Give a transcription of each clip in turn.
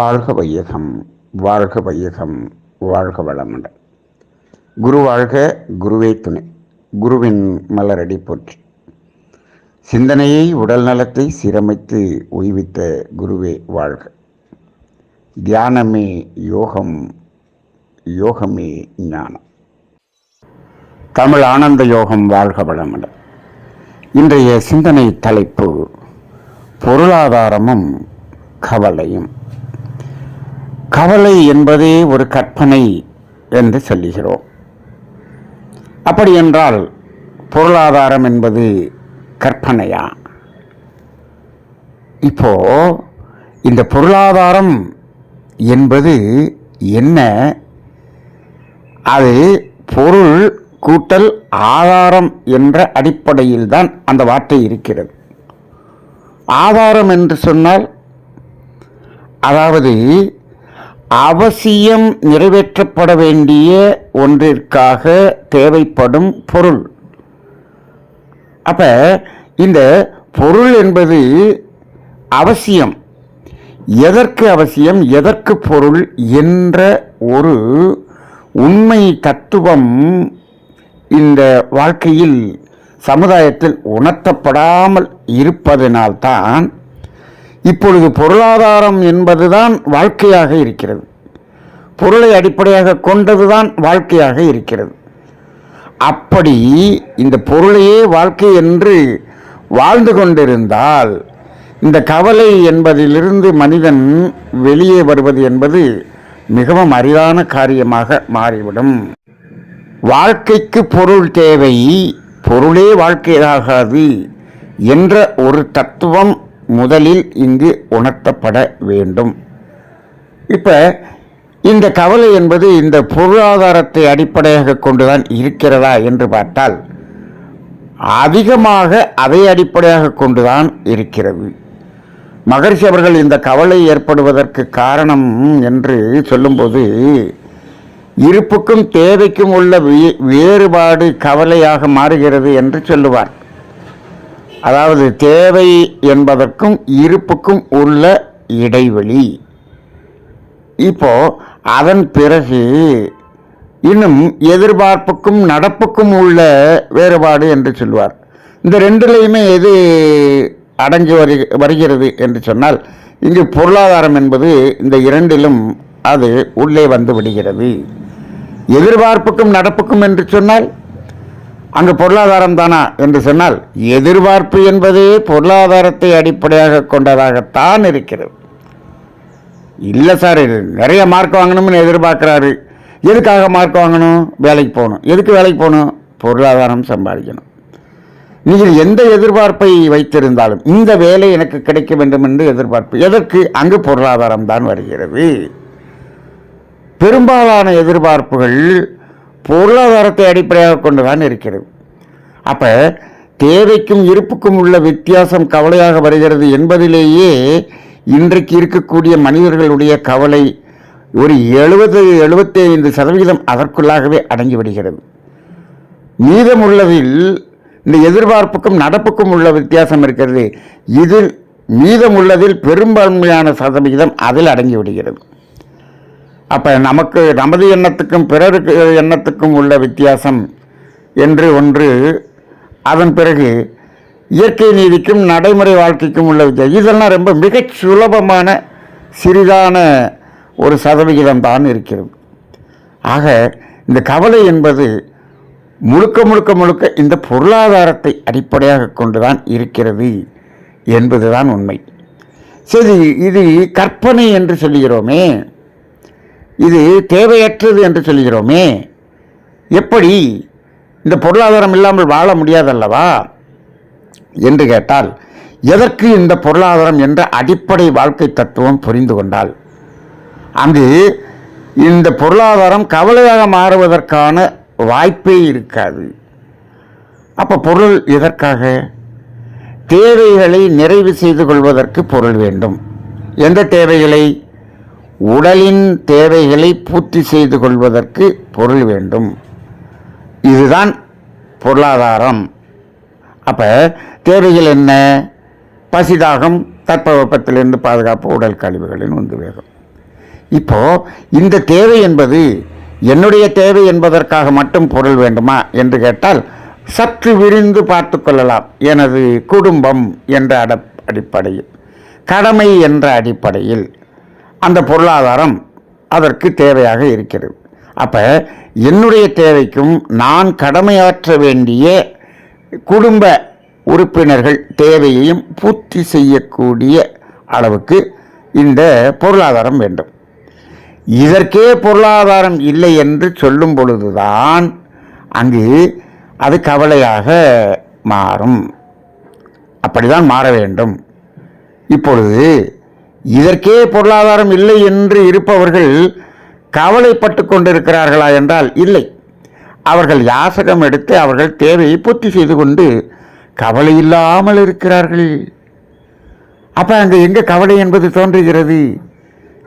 வாழ்க வையகம் வாழ்க வையகம் வாழ்க வளமுடன். குரு வாழ்க குருவே துணை. குருவின் மலரடி போற்றி. சிந்தனையை உடல் நலத்தை சீரமைத்து உய்வித்த குருவே வாழ்க. தியானமே யோகம் யோகமே ஞானம். தமிழ் ஆனந்த யோகம் வாழ்க வளமுடன். இன்றைய சிந்தனை தலைப்பு பொருளாதாரமும் கவலையும். கவலை என்பதே ஒரு கற்பனை என்று சொல்லுகிறோம். அப்படி என்றால் பொருளாதாரம் என்பது கற்பனையா? இப்போ இந்த பொருளாதாரம் என்பது என்ன? அது பொருள் கூட்டல் ஆதாரம் என்ற அடிப்படையில் தான் அந்த வார்த்தை இருக்கிறது. ஆதாரம் என்று சொன்னால் அதாவது அவசியம் நிறைவேற்றப்பட வேண்டிய ஒன்றிற்காக தேவைப்படும் பொருள். அப்ப இந்த பொருள் என்பது அவசியம். எதற்கு அவசியம்? எதற்கு பொருள் என்ற ஒரு உண்மை தத்துவம் இந்த வாழ்க்கையில் சமுதாயத்தில் உணர்த்தப்படாமல் இருப்பதனால்தான் இப்பொழுது பொருளாதாரம் என்பதுதான் வாழ்க்கையாக இருக்கிறது. பொருளை அடிப்படையாக கொண்டதுதான் வாழ்க்கையாக இருக்கிறது. அப்படி இந்த பொருளையே வாழ்க்கை என்று வாழ்ந்து கொண்டிருந்தால் இந்த கவலை என்பதிலிருந்து மனிதன் வெளியே வருவது என்பது மிகவும் அரிதான காரியமாக மாறிவிடும். வாழ்க்கைக்கு பொருள் தேவை பொருளே வாழ்க்கையாகாது என்ற ஒரு தத்துவம் முதலில் இங்கு உணர்த்தப்பட வேண்டும். இப்போ இந்த கவலை என்பது இந்த பொருளாதாரத்தை அடிப்படையாக கொண்டுதான் இருக்கிறதா என்று பார்த்தால் அதிகமாக அதை அடிப்படையாக கொண்டுதான் இருக்கிறது. மகர்ஷி அவர்கள் இந்த கவலை ஏற்படுவதற்கு காரணம் என்று சொல்லும்போது இருப்புக்கும் தேவைக்கும் உள்ள வே- வேறுபாடு கவலையாக மாறுகிறது என்று சொல்லுவார். அதாவது தேவை என்பதற்கும் இருப்புக்கும் உள்ள இடைவெளி. இப்போ அதன் பிறகு இன்னும் எதிர்பார்ப்புக்கும் நடப்புக்கும் உள்ள வேறுபாடு என்று சொல்வார். இந்த ரெண்டுலையுமே எது அடங்கி வரு வருகிறது என்று சொன்னால் இங்கு பொருளாதாரம் என்பது இந்த இரண்டிலும் அது உள்ளே வந்து விடுகிறது. எதிர்பார்ப்புக்கும் நடப்புக்கும் என்று சொன்னால் அங்கு பொருளாதாரம் தானா என்று சொன்னால் எதிர்பார்ப்பு என்பதே பொருளாதாரத்தை அடிப்படையாக கொண்டதாகத்தான் இருக்கிறது. இல்லை சார் இது நிறைய மார்க் வாங்கணும்னு எதிர்பார்க்குறாரு. எதுக்காக மார்க் வாங்கணும்? வேலைக்கு போகணும். எதுக்கு வேலைக்கு போகணும்? பொருளாதாரம் சம்பாதிக்கணும். நீங்கள் எந்த எதிர்பார்ப்பை வைத்திருந்தாலும் இந்த வேலை எனக்கு கிடைக்க வேண்டும் என்று எதிர்பார்ப்பு. எதற்கு? அங்கு பொருளாதாரம் தான் வருகிறது. பெரும்பாலான எதிர்பார்ப்புகள் பொருளாதாரத்தை அடிப்படையாக கொண்டுதான் இருக்கிறது. அப்போ தேவைக்கும் இருப்புக்கும் உள்ள வித்தியாசம் கவலையாக வருகிறது என்பதிலேயே இன்றைக்கு இருக்கக்கூடிய மனிதர்களுடைய கவலை ஒரு எழுபது எழுபத்தி ஐந்து சதவிகிதம் அதற்குள்ளாகவே அடங்கி விடுகிறது. மீதமுள்ளதில் இந்த எதிர்பார்ப்புக்கும் நடப்புக்கும் உள்ள வித்தியாசம் இருக்கிறது. இதில் மீதமுள்ளதில் பெரும்பான்மையான சதவிகிதம் அதில் அடங்கி விடுகிறது. அப்போ நமக்கு நமது எண்ணத்துக்கும் பிறருக்கு எண்ணத்துக்கும் உள்ள வித்தியாசம் என்று ஒன்று அதன் பிறகு இயற்கை நீதிக்கும் நடைமுறை வாழ்க்கைக்கும் உள்ள வித்தியாசம். இதெல்லாம் ரொம்ப மிகச் சுலபமான சிறிதான ஒரு சதவிகிதம் தான் இருக்கிறது. ஆக இந்த கவலை என்பது முழுக்க முழுக்க முழுக்க இந்த பொருளாதாரத்தை அடிப்படையாக கொண்டு தான் இருக்கிறது என்பதுதான் உண்மை. சரி இது கற்பனை என்று சொல்லுகிறோமே இது தேவையற்றது என்று சொல்கிறோமே எப்படி இந்த பொருளாதாரம் இல்லாமல் வாழ முடியாதல்லவா? என்று கேட்டால் எதற்கு இந்த பொருளாதாரம் என்ற அடிப்படை வாழ்க்கை தத்துவம் புரிந்து கொண்டால்? அங்கு இந்த பொருளாதாரம் கவலையாக மாறுவதற்கான வாய்ப்பே இருக்காது. அப்போ பொருள் எதற்காக? தேவைகளை நிறைவு செய்து கொள்வதற்கு பொருள் வேண்டும். எந்த தேவைகளை? உடலின் தேவைகளை பூர்த்தி செய்து கொள்வதற்கு பொருள் வேண்டும். இதுதான் பொருளாதாரம். அப்போ தேவைகள் என்ன? பசிதாகம் தட்பவெப்பத்திலிருந்து பாதுகாப்பு உடல் கழிவுகளின் உந்து வேகம். இப்போது இந்த தேவை என்பது என்னுடைய தேவை என்பதற்காக மட்டும் பொருள் வேண்டுமா என்று கேட்டால் சற்று விரிந்து பார்த்து கொள்ளலாம். எனது குடும்பம் என்ற அட அடிப்படையில் கடமை என்ற அடிப்படையில் அந்த பொருளாதாரம் அதற்கு தேவையாக இருக்கிறது. அப்போ என்னுடைய தேவைக்கும் நான் கடமையாற்ற வேண்டிய குடும்ப உறுப்பினர்கள் தேவையையும் பூர்த்தி செய்யக்கூடிய அளவுக்கு இந்த பொருளாதாரம் வேண்டும். இதற்கே பொருளாதாரம் இல்லை என்று சொல்லும் பொழுதுதான் அங்கு அது கவலையாக மாறும். அப்படிதான் மாற வேண்டும். இப்பொழுது இதற்கே பொருளாதாரம் இல்லை என்று இருப்பவர்கள் கவலைப்பட்டு கொண்டிருக்கிறார்களா என்றால் இல்லை. அவர்கள் யாசகம் எடுத்து அவர்கள் தேவையை பூர்த்தி செய்து கொண்டு கவலை இல்லாமல் இருக்கிறார்கள். அப்போ அங்கே எங்கே கவலை என்பது தோன்றுகிறது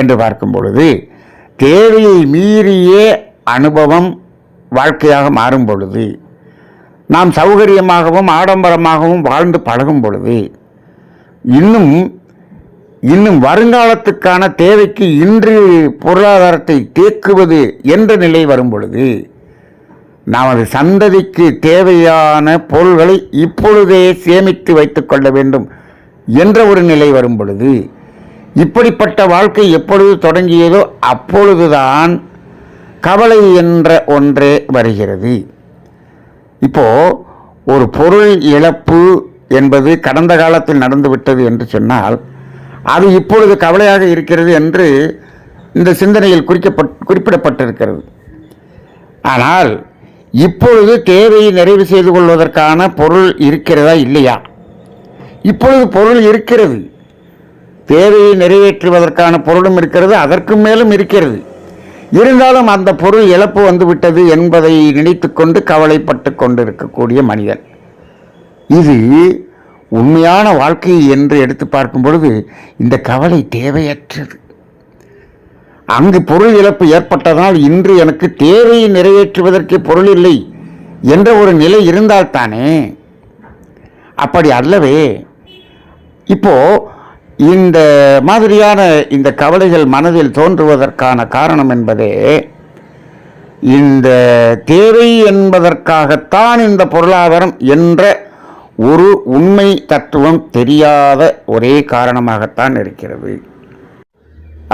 என்று பார்க்கும் பொழுது தேவையை மீறிய அனுபவம் வாழ்க்கையாக மாறும் பொழுது நாம் சௌகரியமாகவும் ஆடம்பரமாகவும் வாழ்ந்து பழகும் பொழுது இன்னும் இன்னும் வருங்காலத்துக்கான தேவைக்கு இன்று பொருளாதாரத்தை தேக்குவது என்ற நிலை வரும் பொழுது நமது சந்ததிக்கு தேவையான பொருள்களை இப்பொழுதே சேமித்து வைத்துக்கொள்ள வேண்டும் என்ற ஒரு நிலை வரும் பொழுது இப்படிப்பட்ட வாழ்க்கை எப்பொழுது தொடங்கியதோ அப்பொழுதுதான் கவலை என்ற ஒன்றே வருகிறது. இப்போ ஒரு பொருள் இழப்பு என்பது கடந்த காலத்தில் நடந்துவிட்டது என்று சொன்னால் அது இப்பொழுது கவலையாக இருக்கிறது என்று இந்த சிந்தனையில் குறிக்கப்பட் குறிப்பிடப்பட்டிருக்கிறது. ஆனால் இப்பொழுது தேவையை நிறைவு செய்து கொள்வதற்கான பொருள் இருக்கிறதா இல்லையா? இப்பொழுது பொருள் இருக்கிறது. தேவையை நிறைவேற்றுவதற்கான பொருளும் இருக்கிறது அதற்கு மேலும் இருக்கிறது. இருந்தாலும் அந்த பொருள் இழப்பு வந்துவிட்டது என்பதை நினைத்துக்கொண்டு கவலைப்பட்டு கொண்டிருக்கக்கூடிய மனிதன். இது உண்மையான வாழ்க்கை என்று எடுத்து பார்க்கும் பொழுது இந்த கவலை தேவையற்றது. அங்கு பொருள் இழப்பு ஏற்பட்டதால் இன்று எனக்கு தேவையை நிறைவேற்றுவதற்கு பொருள் இல்லை என்ற ஒரு நிலை இருந்தால்தானே அப்படி அல்லவே இப்போ இந்த மாதிரியான இந்த கவலைகள் மனதில் தோன்றுவதற்கான காரணம் என்பதே இந்த தேவை என்பதற்காகத்தான் இந்த பொருளாதாரம் என்ற ஒரு உண்மை தத்துவம் தெரியாத ஒரே காரணமாகத்தான் இருக்கிறது.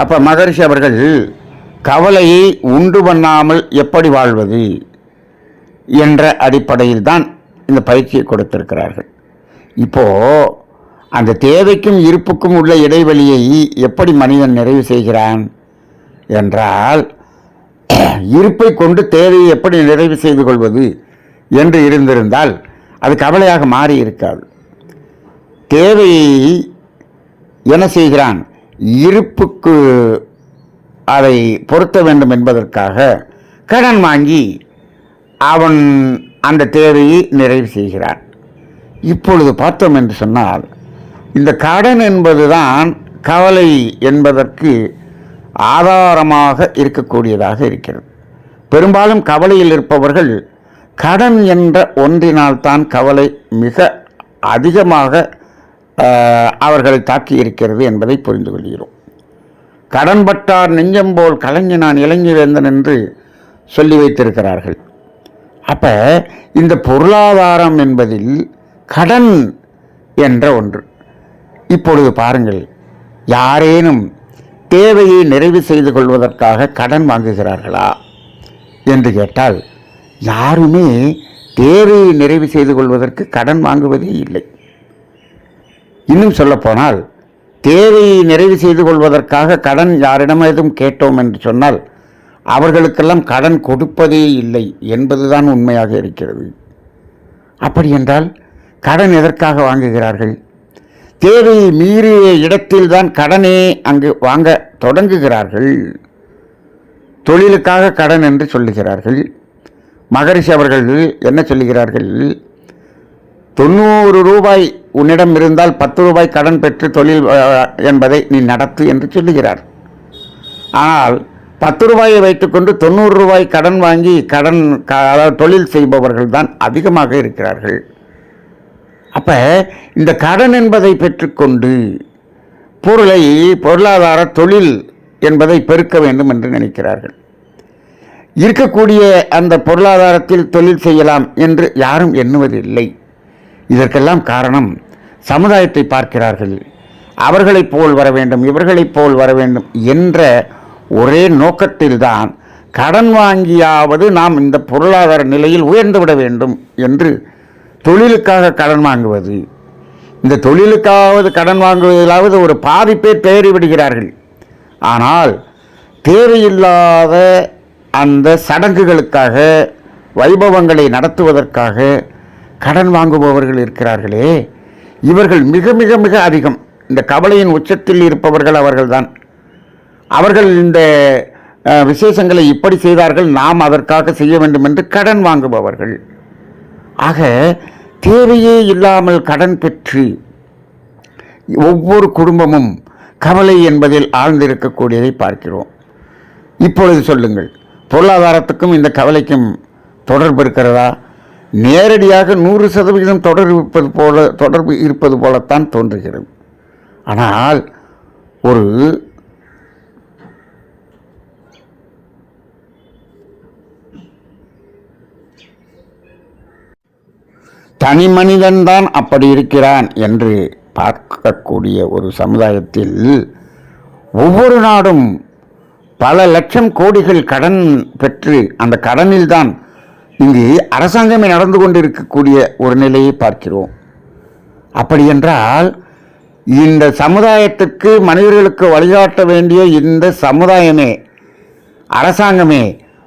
அப்போ மகரிஷி அவர்கள் கவலையை உண்டு பண்ணாமல் எப்படி வாழ்வது என்ற அடிப்படையில் தான் இந்த பயிற்சியை கொடுத்திருக்கிறார்கள். இப்போ அந்த தேவைக்கும் இருப்புக்கும் உள்ள இடைவெளியை எப்படி மனிதன் நிறைவு செய்கிறான் என்றால் இருப்பை கொண்டு தேவையை எப்படி நிறைவு செய்து கொள்வது என்று இருந்திருந்தால் அது கவலையாக மாறி இருக்காது. தேவையை என்ன செய்கிறான்? இருப்புக்கு அதை பொருத்த வேண்டும் என்பதற்காக கடன் வாங்கி அவன் அந்த தேவையை நிறைவு செய்கிறான். இப்பொழுது பார்த்தோம் என்று சொன்னால் இந்த கடன் என்பதுதான் கவலை என்பதற்கு ஆதாரமாக இருக்கக்கூடியதாக இருக்கிறது. பெரும்பாலும் கவலையில் இருப்பவர்கள் கடன் என்ற ஒன்றினால்தான் கவலை மிக அதிகமாக அவர்களை தாக்கி இருக்கிறது என்பதை புரிந்து கொள்கிறோம். கடன்பட்டார் நெஞ்சம் போல் கலைஞனான் இளைஞவேந்தன் என்று சொல்லி வைத்திருக்கிறார்கள். அப்போ இந்த பொருளாதாரம் என்பதில் கடன் என்ற ஒன்று. இப்பொழுது பாருங்கள் யாரேனும் தேவையை நிறைவு செய்து கொள்வதற்காக கடன் வாங்குகிறார்களா என்று கேட்டால் யாருமே தேவையை நிறைவு செய்து கொள்வதற்கு கடன் வாங்குவதே இல்லை. இன்னும் சொல்லப்போனால் தேவையை நிறைவு செய்து கொள்வதற்காக கடன் யாரிடம் எதுவும் கேட்டோம் என்று சொன்னால் அவர்களுக்கெல்லாம் கடன் கொடுப்பதே இல்லை என்பதுதான் உண்மையாக இருக்கிறது. அப்படி என்றால் கடன் எதற்காக வாங்குகிறார்கள்? தேவையை மீறிய இடத்தில்தான் கடனே அங்கு வாங்க தொடங்குகிறார்கள். தொழிலுக்காக கடன் என்று சொல்லுகிறார்கள். மகரிஷி அவர்கள் என்ன சொல்லுகிறார்கள்? தொண்ணூறு ரூபாய் உன்னிடம் இருந்தால் பத்து ரூபாய் கடன் பெற்று தொழில் என்பதை நீ நடத்து என்று சொல்லுகிறார். ஆனால் பத்து ரூபாயை வைத்துக்கொண்டு தொண்ணூறு ரூபாய் கடன் வாங்கி கடன் க- அதாவது தொழில் செய்பவர்கள் தான் அதிகமாக இருக்கிறார்கள். அப்போ இந்த கடன் என்பதை பெற்றுக்கொண்டு பொருளை பொருளாதார தொழில் என்பதை பெருக்க வேண்டும் என்று நினைக்கிறார்கள். இருக்கக்கூடிய அந்த பொருளாதாரத்தில் தொழில் செய்யலாம் என்று யாரும் எண்ணுவதில்லை. இதற்கெல்லாம் காரணம் சமுதாயத்தை பார்க்கிறார்கள். அவர்களைப் போல் வர வேண்டும் இவர்களைப் போல் வர வேண்டும் என்ற ஒரே நோக்கத்தில்தான் கடன் வாங்கியாவது நாம் இந்த பொருளாதார நிலையில் உயர்ந்துவிட வேண்டும் என்று தொழிலுக்காக கடன் வாங்குவது. இந்த தொழிலுக்காவது கடன் வாங்குவதிலாவது ஒரு பாதி பேர் ஆனால் தேவையில்லாத அந்த சடங்குகளுக்காக வைபவங்களை நடத்துவதற்காக கடன் வாங்குபவர்கள் இருக்கிறார்களே இவர்கள் மிக மிக மிக அதிகம். இந்த கவலையின் உச்சத்தில் இருப்பவர்கள் அவர்கள்தான். அவர்கள் இந்த விசேஷங்களை இப்படி செய்தார்கள் நாம் அதற்காக செய்ய வேண்டும் என்று கடன் வாங்குபவர்கள். ஆக தேவையே இல்லாமல் கடன் பெற்று ஒவ்வொரு குடும்பமும் கவலை என்பதில் ஆழ்ந்திருக்கக்கூடியதை பார்க்கிறோம். இப்பொழுது சொல்லுங்கள். பொருளாதாரத்துக்கும் இந்த கவலைக்கும் தொடர்பு இருக்கிறதா? நேரடியாக நூறு சதவிகிதம் தொடர்பு இருப்பது போல தொடர்பு இருப்பது போலத்தான் தோன்றுகிறது. ஆனால் ஒரு தனி மனிதன்தான் அப்படி இருக்கிறான் என்று பார்க்கக்கூடிய ஒரு சமுதாயத்தில் ஒவ்வொரு நாடும் பல லட்சம் கோடிகள் கடன் பெற்று அந்த கடனில்தான் இங்கு அரசாங்கமே நடந்து கொண்டிருக்கக்கூடிய ஒரு நிலையை பார்க்கிறோம். அப்படி என்றால் இந்த சமுதாயத்துக்கு மனிதர்களுக்கு வழிகாட்ட வேண்டிய இந்த சமுதாயமே அரசாங்கமே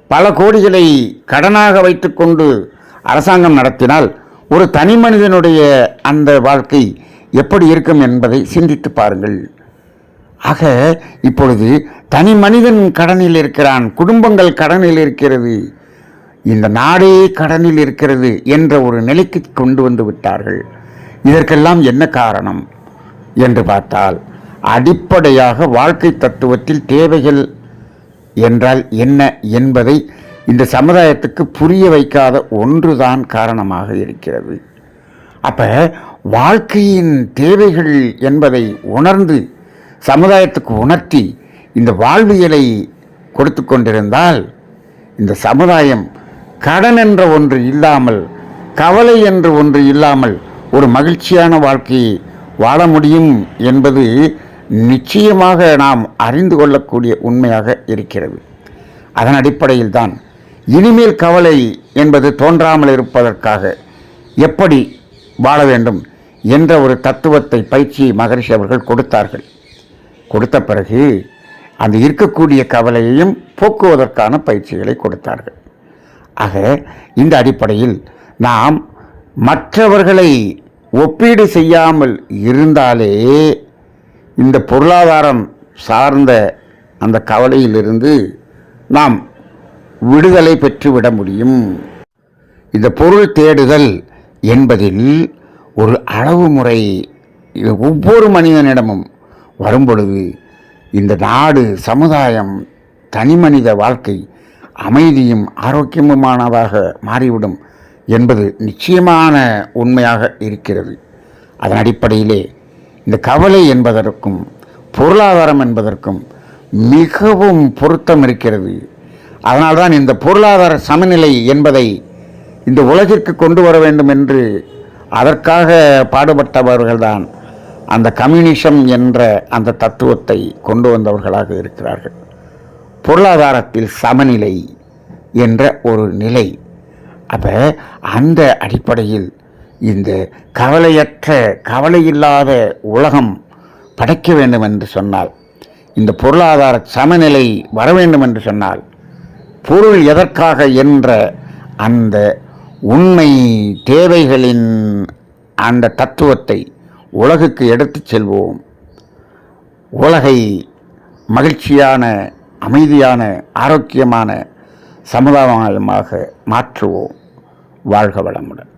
பல கோடிகளை கடனாக வைத்துக்கொண்டு அரசாங்கம் நடத்தினால் ஒரு தனி மனிதனுடைய அந்த வாழ்க்கை எப்படி இருக்கும் என்பதை சிந்தித்து பாருங்கள். ஆக இப்பொழுது தனி மனிதன் கடனில் இருக்கிறான் குடும்பங்கள் கடனில் இருக்கிறது. இந்த நாடே கடனில் இருக்கிறது என்ற ஒரு நிலைக்கு கொண்டு வந்து விட்டார்கள். இதற்கெல்லாம் என்ன காரணம்? என்று பார்த்தால் அடிப்படையாக வாழ்க்கை தத்துவத்தில் தேவைகள் என்றால் என்ன என்பதை இந்த சமுதாயத்துக்கு புரிய வைக்காத ஒன்றுதான் காரணமாக இருக்கிறது. அப்போ வாழ்க்கையின் தேவைகள் என்பதை உணர்ந்து சமுதாயத்துக்கு உணர்த்தி இந்த வாழ்வியலை கொடுத்து கொண்டிருந்தால் இந்த சமுதாயம் கடன் என்ற ஒன்று இல்லாமல் கவலை என்று ஒன்று இல்லாமல் ஒரு மகிழ்ச்சியான வாழ்க்கையை வாழ முடியும் என்பது நிச்சயமாக நாம் அறிந்து கொள்ளக்கூடிய உண்மையாக இருக்கிறது. அதன் அடிப்படையில் தான் இனிமேல் கவலை என்பது தோன்றாமல் இருப்பதற்காக எப்படி வாழ வேண்டும் என்ற ஒரு தத்துவத்தை பயிற்சியை மகரிஷி அவர்கள் கொடுத்தார்கள். கொடுத்த பிறகு அந்த இருக்கக்கூடிய கவலையையும் போக்குவதற்கான பயிற்சிகளை கொடுத்தார்கள். ஆக இந்த அடிப்படையில் நாம் மற்றவர்களை ஒப்பீடு செய்யாமல் இருந்தாலே இந்த பொருளாதாரம் சார்ந்த அந்த கவலையிலிருந்து நாம் விடுதலை பெற்றுவிட முடியும். இந்த பொருள் தேடுதல் என்பதில் ஒரு அளவு முறை இது ஒவ்வொரு மனிதனிடமும் வரும்பொழுது இந்த நாடு சமுதாயம் தனிமனித வாழ்க்கை அமைதியும் ஆரோக்கியமுமானதாக மாறிவிடும் என்பது நிச்சயமான உண்மையாக இருக்கிறது. அதன் அடிப்படையிலே இந்த கவலை என்பதற்கும் பொருளாதாரம் என்பதற்கும் மிகவும் பொருத்தம் இருக்கிறது. அதனால்தான் இந்த பொருளாதார சமநிலை என்பதை இந்த உலகிற்கு கொண்டு வர வேண்டும் என்று அதற்காக பாடுபட்டவர்கள்தான் அந்த கம்யூனிசம் என்ற அந்த தத்துவத்தை கொண்டு வந்தவர்களாக இருக்கிறார்கள். பொருளாதாரத்தில் சமநிலை என்ற ஒரு நிலை. அப்போ அந்த அடிப்படையில் இந்த கவலையற்ற கவலையில்லாத உலகம் படைக்க வேண்டும் என்று சொன்னால் இந்த பொருளாதார சமநிலை வர வேண்டும் என்று சொன்னால் பொருள் எதற்காக என்ற அந்த உண்மை தேவைகளின் அந்த தத்துவத்தை உலகுக்கு எடுத்துச் செல்வோம். உலகை மகிழ்ச்சியான அமைதியான ஆரோக்கியமான சமுதாயமாக மாற்றுவோம். வாழ்க வளமுடன்.